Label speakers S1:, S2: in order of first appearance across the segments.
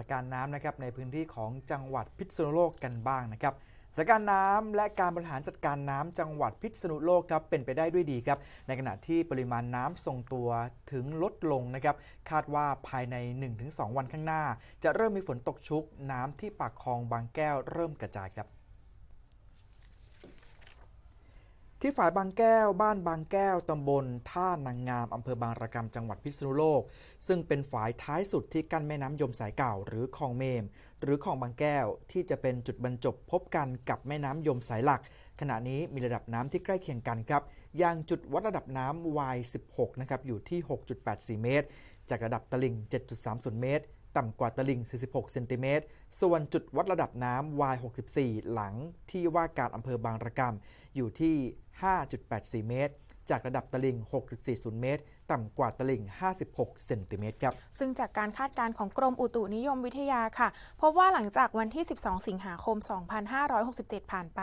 S1: านการณ์น้ำนะครับในพื้นที่ของจังหวัดพิษณุโลกกันบ้างนะครับสถานการณ์น้ำและการบริหารจัดการน้ำจังหวัดพิษณุโลกครับเป็นไปได้ด้วยดีครับ ในขณะที่ปริมาณน้ำทรงตัวถึงลดลงนะครับ คาดว่าภายใน 1-2 วันข้างหน้า จะเริ่มมีฝนตกชุกน้ำที่ปากคลองบางแก้วเริ่มกระจายครับ ที่ฝ่ายบางแก้ว บ้านบางแก้ว ตำบล ท่านางงาม อำเภอบางระกำจังหวัดพิษณุโลก ซึ่งเป็นฝายท้ายสุดที่กั้นแม่น้ำยมสายเก่า หรือคลองเมม หรือคลองบางแก้ว ที่จะเป็นจุดบรรจบพบกันกับแม่น้ำยมสายหลัก ขณะนี้มีระดับน้ำที่ใกล้เคียงกันครับ อย่างจุดวัดระดับน้ำ Y16 นะครับ อยู่ที่ 6.84 เมตร จากระดับตลิ่ง 7.30 เมตร ต่ำกว่าตลิ่ง 46 เซนติเมตร ส่วนจุดวัดระดับน้ำ Y64 หลังที่ว่าการอำเภอบางระกำอยู่ที่ 5.84 เมตร จากระดับตลิ่ง 6.40 เมตร ต่ำกว่าตลิ่ง 56 เซนติเมตรครับ
S2: ซึ่งจากการคาดการณ์ของกรมอุตุนิยมวิทยาค่ะ พบว่าหลังจากวันที่ 12 สิงหาคม 2567 ผ่านไป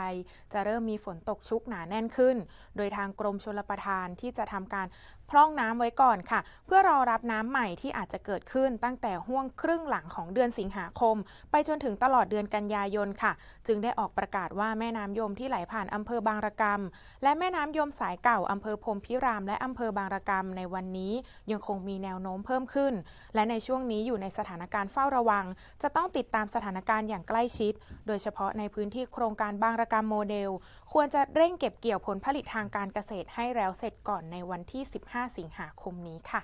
S2: จะเริ่มมีฝนตกชุกหนาแน่นขึ้น โดยทางกรมชลประทานที่จะทำการพร่องน้ำไว้ก่อนค่ะ เพื่อรอรับน้ำใหม่ที่อาจจะเกิดขึ้นตั้งแต่ห่วงครึ่งหลังของเดือนสิงหาคม ไปจนถึงตลอดเดือนกันยายนค่ะ จึงได้ออกประกาศว่าแม่น้ำยมที่ไหลผ่านอำเภอบางระกำและแม่น้ำยมสายเก่าอำเภอพรมพิรามและอำเภอบางระกำในวันนี้ยังคงมีแนวโน้มเพิ่มขึ้น และในช่วงนี้อยู่ในสถานการณ์เฝ้าระวัง จะต้องติดตามสถานการณ์อย่างใกล้ชิด โดยเฉพาะในพื้นที่โครงการบางระกำโมเดล ควรจะเร่งเก็บเกี่ยวผลผลิตทางการเกษตรให้แล้วเสร็จก่อนในวันที่ 15 สิงหาคมนี้ค่ะ